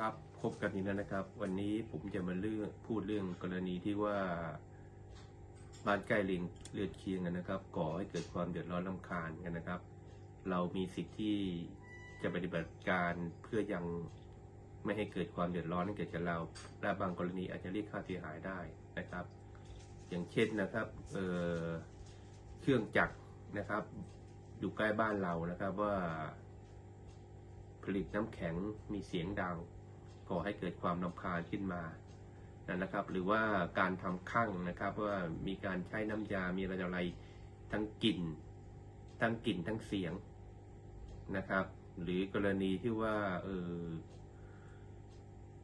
ครับพบกันอีกแล้วนะครับ วันนี้ผมจะมาเรื่องพูดเรื่องกรณีที่ว่าบ้านใกล้เลียงเลือดเคียงกันนะครับก่อให้เกิดความเดือดร้อนลำคาญกันนะครับ เรามีสิทธิ์ที่จะปฏิบัติการเพื่อยังไม่ให้เกิดความเดือดร้อนให้เกิดกับเรา และบางกรณีอาจจะเรียกค่าเสียหายได้นะครับ อย่างเช่นนะครับเเครื่องจักรนะครับ อยู่ใกล้บ้านเรานะครับว่าผลิตน้ำแข็งมีเสียงดัง ก่อให้เกิดความรำคาญขึ้นมานะครับ หรือว่าการทำข้างนะครับว่ามีการใช้น้ำยา มีอะไรอะไรทั้งกลิ่น ทั้งกลิ่นทั้งเสียงนะครับ หรือกรณีที่ว่าเออ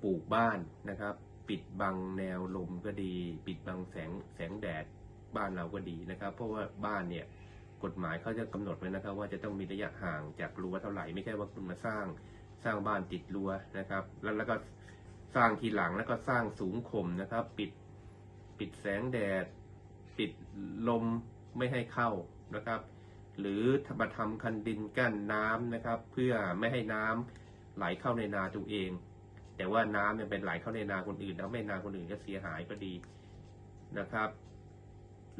ปลูกบ้านนะครับ ปิดบังแนวลมก็ดี ปิดบังแสงแสงแดดบ้านเราก็ดีนะครับ เพราะว่าบ้านเนี่ยกฎหมายเขาจะกำหนดไว้นะครับ ว่าจะต้องมีระยะห่างจากรั้วเท่าไหร่ไม่ใช่ว่าคุณมาสร้าง สร้างบ้านติดรั้วนะครับ แล้วแล้วก็สร้างทีหลังแล้วก็สร้างสูงข่มนะครับ ปิดปิดแสงแดด ปิดลมไม่ให้เข้านะครับ หรือมาทำคันดินกั้นน้ำนะครับ เพื่อไม่ให้น้ำไหลเข้าในนาตัวเอง แต่ว่าน้ำเนี่ยเป็นไหลเข้าในนาคนอื่นแล้วไม่นาคนอื่นก็เสียหายก็ดีนะครับ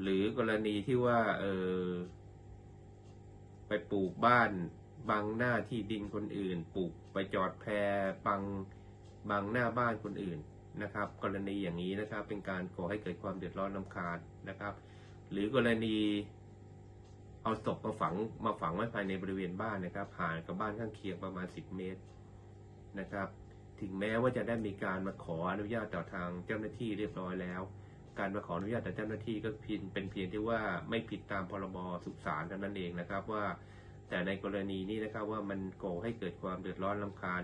หรือกรณีที่ว่าเออไปปลูกบ้าน บังหน้าที่ดินคนอื่น ปลูกไปจอดแพรบังบังหน้าบ้านคนอื่นนะครับ กรณีอย่างนี้นะครับเป็นการก่อให้เกิดความเดือดร้อนลำคาญนะครับ หรือกรณีเอาศพมาฝังมาฝังไว้ภายในบริเวณบ้านนะครับห่างกับบ้านข้างเคียงประมาณ 10 เมตรนะครับ ถึงแม้ว่าจะได้มีการมาขออนุญาตต่อทางเจ้าหน้าที่เรียบร้อยแล้ว การมาขออนุญาตจากเจ้าหน้าที่ก็เพียงเป็นเพียงที่ว่าไม่ผิดตามพรบสุสานเท่านั้นเองนะครับว่า แต่ในกรณีนี้นะครับว่ามันก่อให้เกิดความเดือดร้อนลำคาญ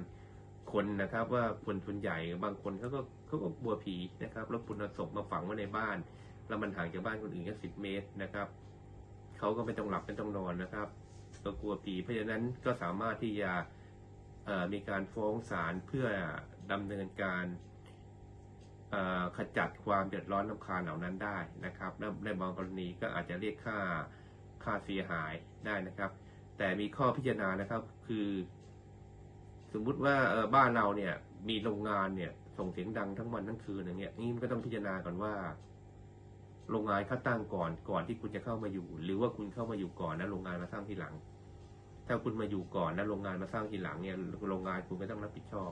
คนนะครับ ว่าคนส่วนใหญ่บางคนเขาก็เขาก็กลัวผีนะครับ แล้วคุณเอาศพมาฝังไว้ในบ้าน แล้วมันห่างจากบ้านคนอื่นแค่สิบเมตรนะครับเขาก็ไม่ต้องหลับไม่ต้องนอนนะครับก็กลัวผีเพราะฉะนั้นก็สามารถที่จะมีการฟ้องศาลเพื่อดำเนินการขจัดความเดือดร้อนลำคาญเหล่านั้นได้นะครับและในบางกรณีก็อาจจะเรียกค่าค่าเสียหายได้นะครับ แต่มีข้อพิจารณานะครับ คือ สมมุติว่าบ้านเราเนี่ย มีโรงงานเนี่ย ส่งเสียงดังทั้งวันทั้งคืนอย่างเงี้ยนี่มันก็ต้องพิจารณาก่อนว่า โรงงานเขาตั้งก่อนก่อนที่คุณจะเข้ามาอยู่ หรือว่าคุณเข้ามาอยู่ก่อนแล้วโรงงานมาสร้างทีหลัง ถ้าคุณมาอยู่ก่อนแล้วโรงงานมาสร้างทีหลังเนี่ยโรงงานคุณก็ต้องรับผิดชอบ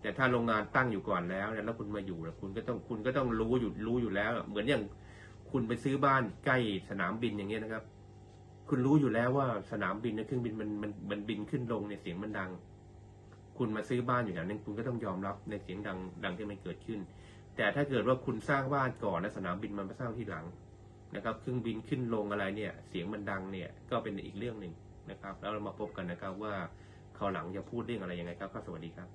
แต่ถ้าโรงงานตั้งอยู่ก่อนแล้วเนี่ยแล้วคุณมาอยู่เนี่ยคุณก็ต้องคุณก็ต้องรู้อยู่รู้อยู่แล้ว เหมือนอย่างคุณไปซื้อบ้านใกล้สนามบินอย่างเงี้ยนะครับ คุณรู้อยู่แล้วว่าสนามบินเนี่ยเครื่องบินมันมันมันบินขึ้นลงเนี่ยเสียงมันดัง คุณมาซื้อบ้านอยู่อย่างนั้นคุณก็ต้องยอมรับในเสียงดังดังที่มันเกิดขึ้น แต่ถ้าเกิดว่าคุณสร้างบ้านก่อนแล้วสนามบินมันมาสร้างที่หลังนะครับ เครื่องบินขึ้นลงอะไรเนี่ย เสียงมันดังเนี่ยก็เป็นอีกเรื่องหนึ่งนะครับ แล้วเรามาพบกันนะครับว่าคราวหลังจะพูดเรื่องอะไรยังไงครับก็สวัสดีครับ